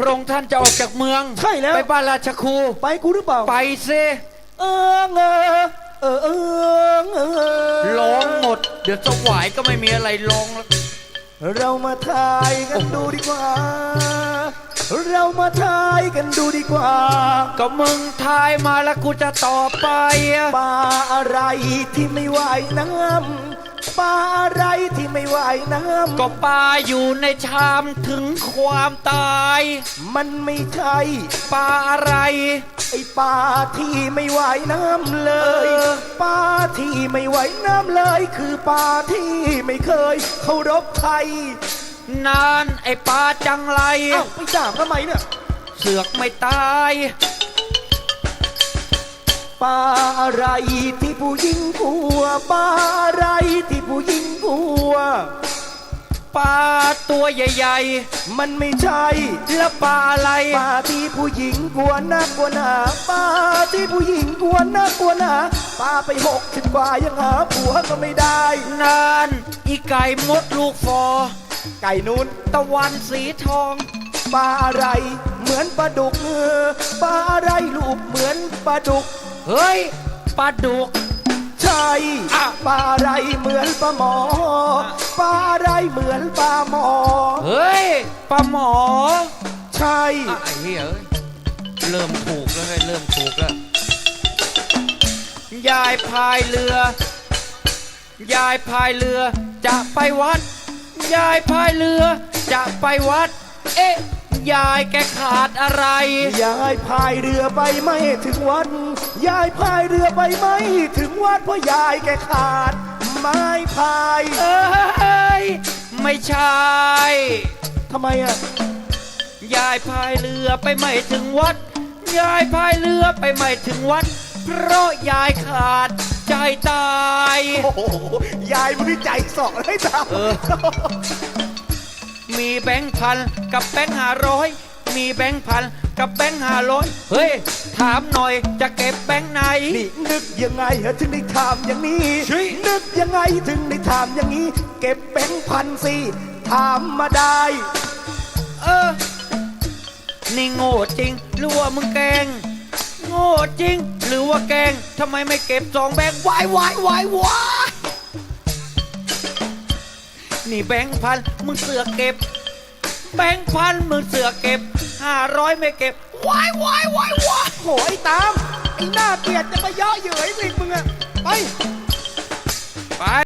พระองค์ท่านจะออกจากเมืองใช่แล้ว ไปบ้านราชครูไปกูหรือเปล่า ไปซิเออเออเออเออเออร้องหมด เดี๋ยวสวายก็ไม่มีอะไรร้องแล้วเรามาทายกันดูดีกว่า เรามาทายกันดูดีกว่า ก็มึงทายมาแล้วกูจะตอบไปอะปลาอะไรที่ไม่ว่ายน้ำ ปลาอะไรที่ไม่ว่ายน้ก็ปลาอยู่ในชามถึงความตายำมันไม่ใช่ปลาอะไร ไอปลาที่ไม่ว่ายน้ำเลยเออ ปลาที่ไม่ว่ายน้ำเลย คือปลาที่ไม่เคยเคารพใครนานไอ้ปลาจังไร เอ้าไปด่าทำไมเนี่ยเสือกไม่ตาย ปลาอะไรที่ผู้หญิงกลัวปลาอะไรที่ผู้หญิงกลัวปลาตัวใหญ่มันไม่ใช่ๆแล้วปลาอะไรปลาที่ผู้หญิงกลัวนักกลัวหนาปลาที่ผู้หญิงกลัวนักกลัวหนาปลาไปหกสิบกว่ายังหาผัวก็ไม่ได้นานอีไก่มดลูกฟอ ไก่นู้นตะวันสีทองปลาอะไรเหมือนปลาดุกเออปลาอะไรลูกเหมือนปลาดุก เฮ้ยปลาดุก ใช่อะปลาอะไรเหมือนปลาหมอปลาอะไรเหมือนปลาหมอ เฮ้ยปลาหมอใช่อะไอ้เหี้ยเอ้ยเริ่มถูกแล้วไงเริ่มถูกแล้ว ยายพายเรือ ยายพายเรือจะไปวัด ยายพายเรือจะไปวัด เอ๊ะ ยายแกขาดอะไร ยายพายเรือไปไม่ถึงวัด ยายพายเรือไปไม่ถึงวัดเพราะยายแกขาด ไม้พายเอ้ยไม่ใช่ทำไมอะ ยายพายเรือไปไม่ถึงวัด ยายพายเรือไปไม่ถึงวัด เพราะยายขาดใจตาย โอ้โหยายมึงนี่ใจสอให้ตามเออ มีแบงค์พันกับแบงค์ห้าร้อยมีแบงค์พันกับแบงค์ห้าร้อยเฮ้ย ถามหน่อยจะเก็บแบงค์ไหน นี่นึกยังไงเหรอถึงได้ถามอย่างนี้เฮ้ยนึกยังไงถึงได้ถามอย่างนี้ เก็บแบงค์พันสิถามมาได้ เออ นี่โง่จริง หรือว่ามึงแกล้งโง่จริง หรือว่าแกล้งทำไมไม่เก็บสองแบงค์วายวายวายวาย นี่แบงค์พันมึงเสือกเก็บ แบงค์พันมึงเสือกเก็บห้าร้อยไม่เก็บวายวายวายวายโหยตามไอ้หน้าเกลียดจะมาเย่อเย้ยสิมึงอะไป ไป